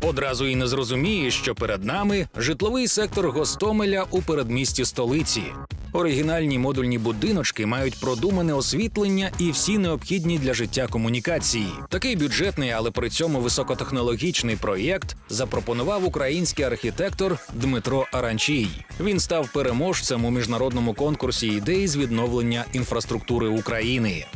Одразу і не зрозуміє, що перед нами житловий сектор Гостомеля у передмісті столиці. Оригінальні модульні будиночки мають продумане освітлення і всі необхідні для життя комунікації. Такий бюджетний, але при цьому високотехнологічний проєкт запропонував український архітектор Дмитро Аранчій. Він став переможцем у міжнародному конкурсі ідей з відновлення інфраструктури України.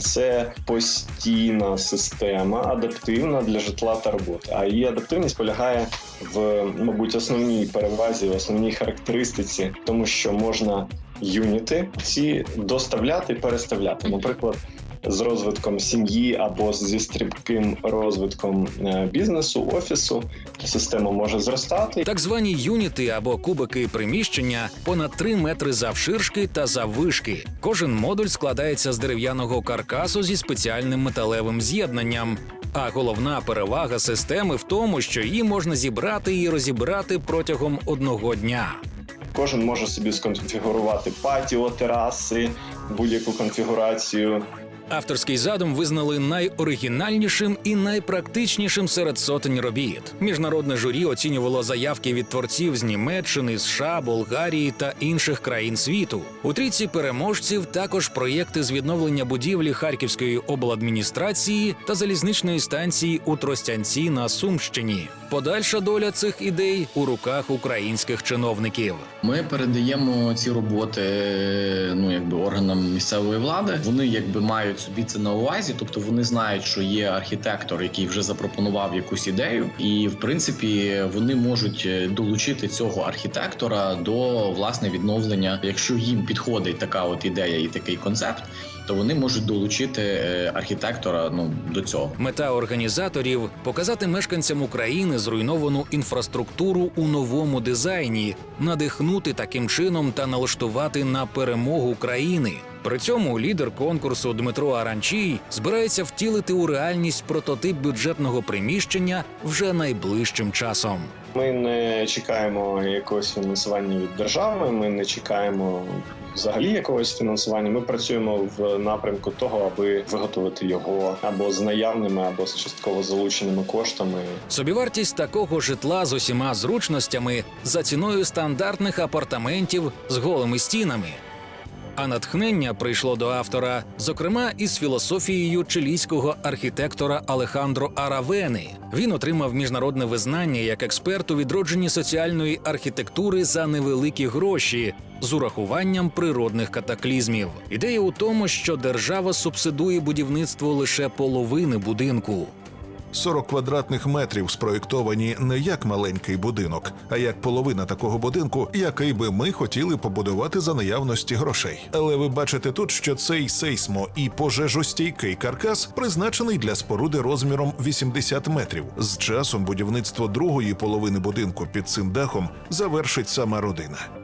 Це постійна система, адаптивна для житла та роботи. А її адаптивність полягає в, мабуть, основній перевазі, основній характеристиці, тому що можна юніти ці доставляти переставляти. Наприклад, з розвитком сім'ї або зі стрімким розвитком е, бізнесу, офісу система може зростати. Так звані юніти або кубики приміщення понад 3 метри завширшки та заввишки. Кожен модуль складається з дерев'яного каркасу зі спеціальним металевим з'єднанням. А головна перевага системи в тому, що її можна зібрати і розібрати протягом одного дня. Кожен може собі сконфігурувати патіо, тераси, будь-яку конфігурацію. Авторський задум визнали найоригінальнішим і найпрактичнішим серед сотень робіт. Міжнародне журі оцінювало заявки від творців з Німеччини, США, Болгарії та інших країн світу. У трійці переможців також проєкти з відновлення будівлі Харківської обладміністрації та залізничної станції у Тростянці на Сумщині. Подальша доля цих ідей у руках українських чиновників. Ми передаємо ці роботи ну якби органам місцевої влади. Вони якби мають собі це на увазі, тобто вони знають, що є архітектор, який вже запропонував якусь ідею, і в принципі вони можуть е, долучити цього архітектора до власне відновлення, якщо їм підходить така от ідея і такий концепт. То вони можуть долучити е, архітектора ну до цього. Мета організаторів показати мешканцям України зруйновану інфраструктуру у новому дизайні, надихнути таким чином та налаштувати на перемогу країни. При цьому лідер конкурсу Дмитро Аранчій збирається втілити у реальність прототип бюджетного приміщення вже найближчим часом. Ми не чекаємо якогось фінансування від держави. Ми не чекаємо взагалі якогось фінансування. Ми працюємо в напрямку того, аби виготовити його або з наявними, або з частково залученими коштами. Собівартість такого житла з усіма зручностями за ціною стандартних апартаментів з голими стінами. А натхнення прийшло до автора, зокрема, із філософією чилійського архітектора Алехандро Аравени. Він отримав міжнародне визнання як експерт у відродженні соціальної архітектури за невеликі гроші з урахуванням природних катаклізмів. Ідея у тому, що держава субсидує будівництво лише половини будинку. 40 квадратних метрів спроєктовані не як маленький будинок, а як половина такого будинку, який би ми хотіли побудувати за наявності грошей. Але ви бачите тут, що цей сейсмо і пожежостійкий каркас призначений для споруди розміром 80 метрів. З часом будівництво другої половини будинку під цим дахом завершить сама родина.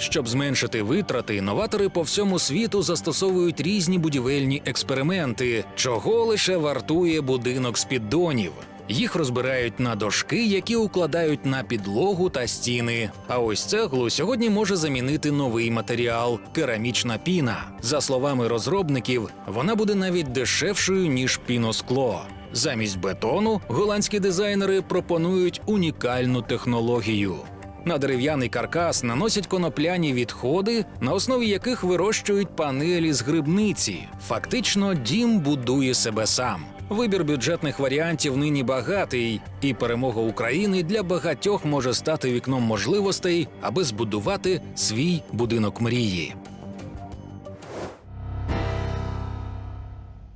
Щоб зменшити витрати, новатори по всьому світу застосовують різні будівельні експерименти, чого лише вартує будинок з піддонів. Їх розбирають на дошки, які укладають на підлогу та стіни. А ось цеглу сьогодні може замінити новий матеріал керамічна піна. За словами розробників, вона буде навіть дешевшою ніж піноскло. Замість бетону голландські дизайнери пропонують унікальну технологію. На дерев'яний каркас наносять конопляні відходи, на основі яких вирощують панелі з грибниці. Фактично, дім будує себе сам. Вибір бюджетних варіантів нині багатий, і перемога України для багатьох може стати вікном можливостей, аби збудувати свій будинок мрії.